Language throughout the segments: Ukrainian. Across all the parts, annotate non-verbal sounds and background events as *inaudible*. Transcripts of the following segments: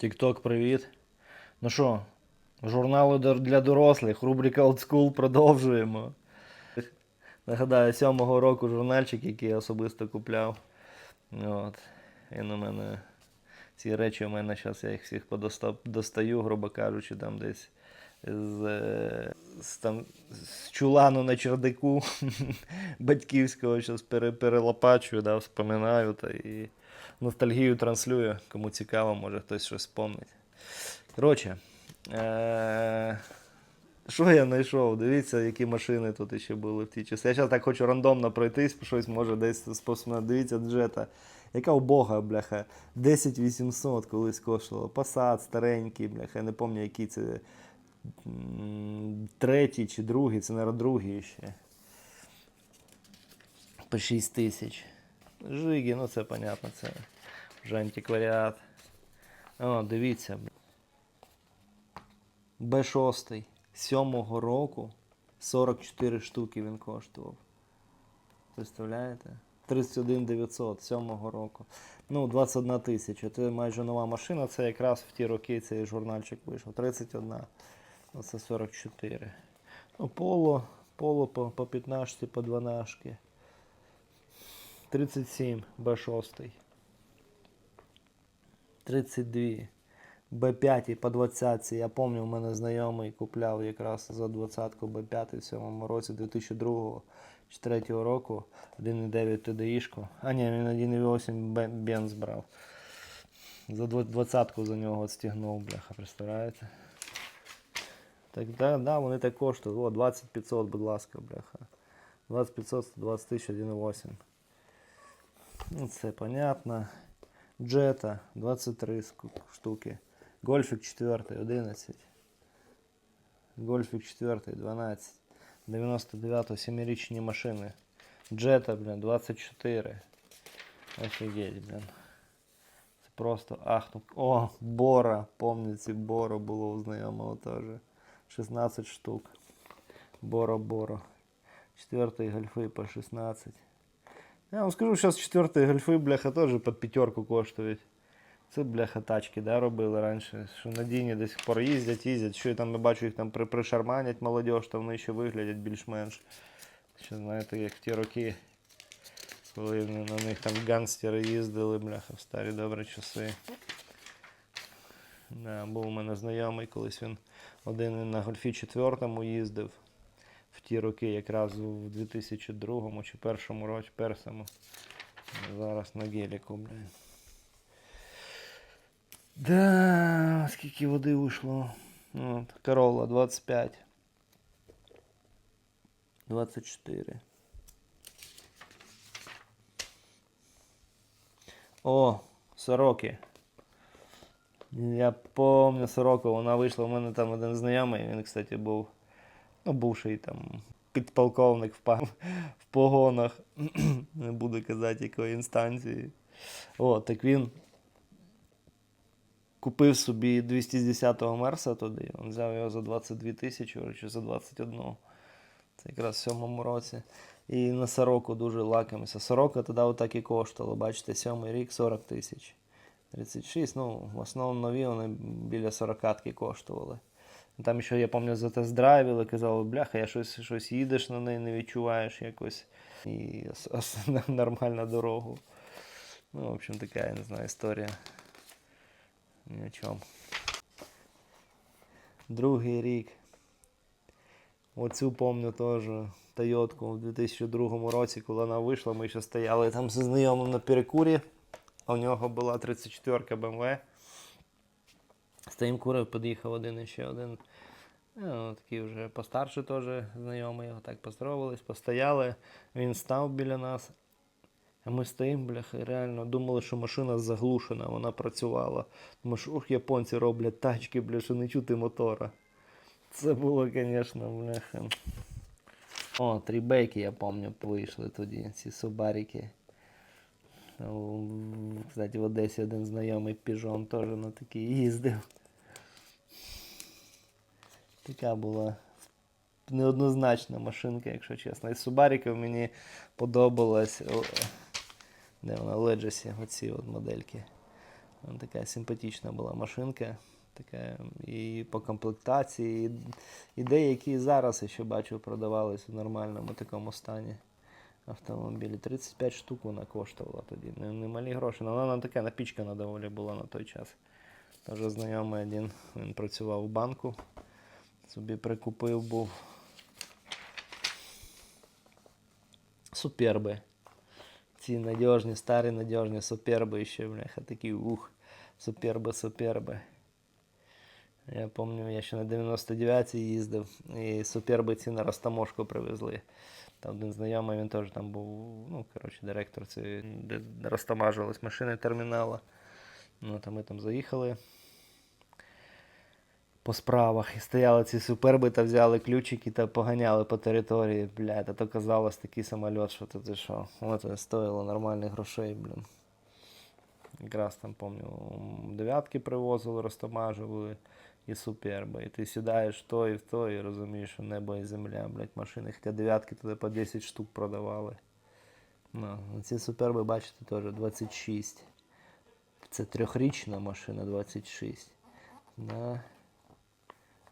Тікток, привіт. Ну що, журнали для дорослих, рубрика Old School продовжуємо. Нагадаю, сьомого року журнальчик, який я особисто купляв. От. Він у мене. Ці речі у мене зараз я їх всіх достаю, грубо кажучи, там десь з, з, там, з чулану на чердаку *laughs* батьківського зараз перелопачую, да, вспоминаю та і ностальгію транслюю. Кому цікаво, може хтось щось спомнить. Коротше, е- що я знайшов? Дивіться, які машини тут ще були в ті часи. Я зараз так хочу рандомно пройтись, щось може десь способно. Дивіться, джета. Яка убога, бляха. 10 800 колись коштувало. Passat старенький, бляха. Я не пам'ятаю, який це. Третій чи другий, це, мабуть, другий ще. По 6 тисяч. Жиги, ну це понятно, це вже антикваріат. О, дивіться. Б6 сьомого року 44 штуки він коштував. Представляєте? 31 900 сьомого року. Ну, 21 тисяча. Це майже нова машина. Це якраз в ті роки цей журнальчик вийшов. 31. Оце 44. Ну, поло, поло по, по 15, по 12. 37 Б6. 32. Б5 по 20. Я пам'ятаю, у мене знайомий купляв якраз за 20-ку Б5 в цьому році 2002 3 року 1,9 TDI. А ні, він 1,8 Бе- Бенз брав. За 20-ку за нього стігнув, бляха, представляєте? Так, да, да, вони так коштують. О, 2500, будь ласка, бляха. 2500, 120 тисяч, 1,8. Ну, це понятно. Джета 23 штуки. Гольфик 4 11. Гольфик 4 12. 99 7-річні машини. Джета, блін, 24. Офігеть, блін. Це просто ахну. О, Бора. Помните, Боро було у знайомого теж. 16 штук. Боро. Четвертий гольфи по 16. Я вам скажу, зараз четвертий гольфи, бляха, теж під п'ятерку коштують. Це, бляха, тачки, да, робили раніше. Що надійні до сих пор їздять, їздять. Що я там я бачу, їх там при, пришарманять молодіж, то вони ще виглядять більш-менш. Ще знаєте, як в ті роки, коли на на них там гангстери їздили, бляха, в старі добрі часи. Да, був у мене знайомий, колись він один на гольфі четвертому їздив. Ті роки, якраз у 2002 чи першому році, першому. Зараз на геліку, блін. Да, скільки води вийшло. От, Corolla 25. 24. О, сороки. Я помню сороку, вона вийшла, у мене там один знайомий, він, кстати, був, ну, бувший там підполковник в, погонах. *clears throat* Не буду казати, якої інстанції. О, так він купив собі 210-го Мерса туди. Він взяв його за 22 тисячі чи за 21. Це якраз в сьомому році. І на сороку дуже лакомився. Сорока тоді отак і коштувала. Бачите, сьомий рік 40 тисяч. 36, ну, в основному нові вони біля 40 коштували. Там ще, я пам'ятаю, затест-драйвили, казали, бляха, я щось, щось їдеш на неї, не відчуваєш якось. І *laughs* нормальна дорогу. Ну, в общем, така, я не знаю, історія. Ні о чому. Другий рік. Оцю помню теж Тойотку у 2002 році, коли вона вийшла, ми ще стояли там зі знайомим на перекурі. А у нього була 34 ка BMW. Стоїм курив, під'їхав один і ще один. Ну, такий вже постарший теж знайомий, його так поздоровались, постояли. Він став біля нас. А ми стоїмо, бляха, реально думали, що машина заглушена, вона працювала. Тому що ух, японці роблять тачки, бля, що не чути мотора. Це було, звісно, бляха. О, трібейки, я пам'ятаю, вийшли тоді, ці субаріки. Кстати, в Одесі один знайомий піжон теж на такий їздив. Така була неоднозначна машинка, якщо чесно. Із Субаріків мені подобалась. Де вона? Legacy, оці от модельки. Вона така симпатична була машинка. Така, і по комплектації, і, і деякі зараз ще бачу продавались в нормальному такому стані автомобілі. 35 штук вона коштувала тоді. Не, не малі гроші. але вона така напічкана доволі була на той час. Теж знайомий один, він працював в банку. Собі прикупив був. Суперби. Ці надіжні, старі надіжні суперби ще, бляха, такі ух. Суперби, суперби. Я пам'ятаю, я ще на 99-й їздив, і суперби ці на Ростамошку привезли. Там один знайомий, він теж там був, ну, коротше, директор цієї, де розтамажились машини термінала. Ну, там ми там заїхали по справах і стояли ці суперби та взяли ключики та поганяли по території. Блядь, а то казалось такий самоліт, що це що. Воно це стоїло нормальних грошей, блін. Якраз там, пам'ятаю, дев'ятки привозили, розтамажували і суперби. І ти сідаєш в то і в то, і розумієш, що небо і земля, блядь, машини. Хоча дев'ятки туди по 10 штук продавали. Ну, ці суперби, бачите, теж 26. Це трьохрічна машина 26. Да.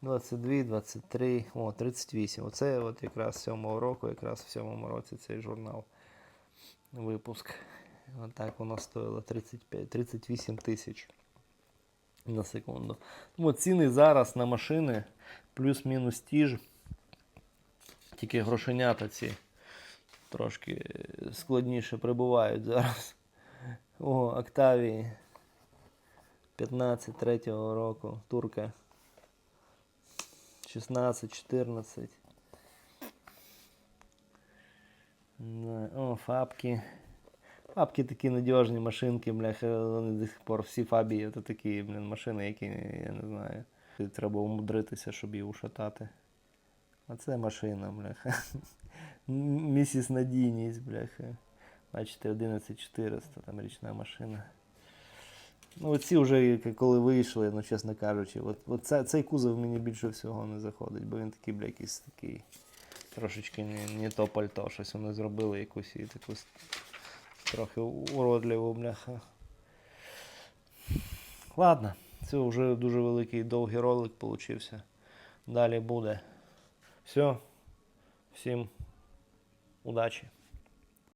22, 23, о, 38. Оце от якраз з 7 року, якраз в 7 році цей журнал. Випуск. Отак воно стоїло 35, 38 тисяч на секунду. Ну, ціни зараз на машини плюс-мінус ті ж. Тільки грошенята ці трошки складніше прибувають зараз. О, Октавії 15 третього року, турка. 16, 14. Да. О, фабки. Фабки такі надіжні машинки, бляха, вони до сих пор всі фабії це такі, блін, машини, які я не знаю. Треба умудритися, щоб її ушатати. А це машина, бляха. Місіс Надійність, бляха. Бачите, 11400, там річна машина. Ну, оці вже коли вийшли, ну чесно кажучи, от, от це, цей кузов мені більше всього не заходить, бо він такий, бля, якийсь такий трошечки не, не то пальто, щось вони зробили якусь і таку трохи уродливу, бляха. Ладно, це вже дуже великий довгий ролик получився. Далі буде. Все. Всім удачі.